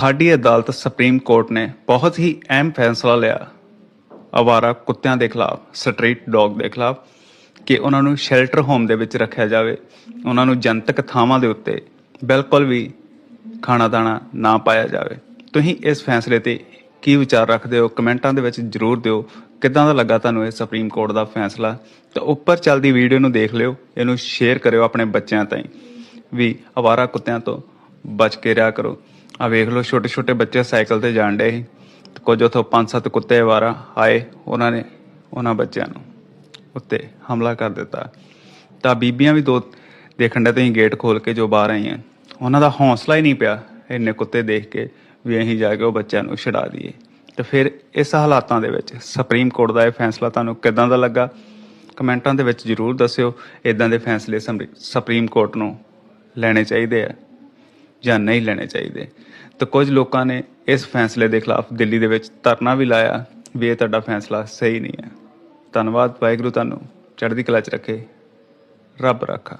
ਸਾਡੀ ਅਦਾਲਤ supreme court ਨੇ ਬਹੁਤ ਹੀ ਅਹਿਮ ਫੈਸਲਾ ਲਿਆ। ਅਵਾਰਾ ਕੁੱਤਿਆਂ ਦੇ ਖਿਲਾਫ, ਸਟਰੀਟ ਡੌਗ ਦੇ ਖਿਲਾਫ, ਕਿ ਉਹਨਾਂ ਨੂੰ ਸ਼ੈਲਟਰ ਹੋਮ ਦੇ ਵਿੱਚ ਰੱਖਿਆ ਜਾਵੇ। ਉਹਨਾਂ ਨੂੰ ਜਨਤਕ ਥਾਵਾਂ ਦੇ ਉੱਤੇ ਬਿਲਕੁਲ ਵੀ ਖਾਣਾ ਦਾਣਾ ਨਾ ਪਾਇਆ ਜਾਵੇ। ਤੁਸੀਂ ਇਸ ਫੈਸਲੇ ਤੇ ਕੀ ਵਿਚਾਰ ਰੱਖਦੇ ਹੋ? ਕਮੈਂਟਾਂ ਦੇ ਵਿੱਚ ਜਰੂਰ ਦਿਓ। ਕਿੱਦਾਂ ਦਾ ਲੱਗਾ ਤੁਹਾਨੂੰ ਇਹ ਸੁਪਰੀਮ ਕੋਰਟ ਦਾ ਫੈਸਲਾ? ਤੇ ਉੱਪਰ ਚੱਲਦੀ ਵੀਡੀਓ ਨੂੰ ਦੇਖ ਲਿਓ। ਇਹਨੂੰ ਸ਼ੇਅਰ ਕਰਿਓ ਆਪਣੇ ਬੱਚਿਆਂ ਤਾਈਂ। ਵੀ ਅਵਾਰਾ ਕੁੱਤਿਆਂ ਤੋਂ ਬਚ ਕੇ ਰਿਹਾ ਕਰੋ। ਆ ਵੇਖ ਲਓ ਛੋਟੇ ਛੋਟੇ ਬੱਚੇ ਸਾਈਕਲ ਤੇ ਜਾਣ ਡੇ ਸੀ। ਤੇ ਕੁਝ ਉਥੋਂ ਪੰਜ ਸੱਤ ਕੁੱਤੇ ਅਵਾਰਾ ਆਏ ਉਹਨਾਂ ਨੇ, ਉਹਨਾਂ ਬੱਚਿਆਂ ਨੂੰ ਉੱਤੇ ਹਮਲਾ ਕਰ ਦਿੱਤਾ। ਤਾਂ ਬੀਬੀਆਂ ਵੀ ਦੋ ਦੇਖਣ ਦੇ ਤੁਸੀਂ ਗੇਟ ਖੋਲ ਕੇ ਜੋ ਬਾਹਰ ਆਈਆਂ। ਉਹਨਾਂ ਦਾ ਹੌਸਲਾ ਹੀ ਨਹੀਂ ਪਿਆ ਇੰਨੇ ਕੁੱਤੇ ਦੇਖ ਕੇ ਵੀ ਅਸੀਂ ਜਾ ਕੇ ਉਹ ਬੱਚਿਆਂ ਨੂੰ ਛਡਾ ਦਈਏ। ਤੇ ਫਿਰ ਇਸ ਹਾਲਾਤਾਂ ਦੇ ਵਿੱਚ ਸੁਪਰੀਮ ਕੋਰਟ ਦਾ ਇਹ ਫੈਸਲਾ ਤੁਹਾਨੂੰ ਕਿਦਾਂ ਦਾ ਲੱਗਾ? ਕਮੈਂਟਾਂ ਦੇ ਵਿੱਚ ਜਰੂਰ ਦੱਸਿਓ। ਇਦਾਂ ਦੇ ਫੈਸਲੇ ਸਮਰੀ- ਸੁਪਰੀਮ ਕੋਰਟ ਨੂੰ ਲੈਣੇ ਚਾਹੀਦੇ ਆ। ਜਾਂ ਨਹੀਂ ਲੈਣੇ ਚਾਹੀਦੇ। ਤਾਂ ਕੁਝ ਲੋਕਾਂ ਨੇ ਇਸ ਫੈਸਲੇ ਦੇ ਖਿਲਾਫ ਦਿੱਲੀ ਦੇ ਵਿੱਚ ਧਰਨਾ ਵੀ ਲਾਇਆ ਵੀ ਇਹ ਤੁਹਾਡਾ ਫੈਸਲਾ ਸਹੀ ਨਹੀਂ ਹੈ। ਧੰਨਵਾਦ, ਵਾਹਿਗੁਰੂ ਤੁਹਾਨੂੰ। ਚੜ੍ਹਦੀ ਕਲਾ 'ਚ ਰੱਖੇ। ਰੱਬ ਰੱਖਾ।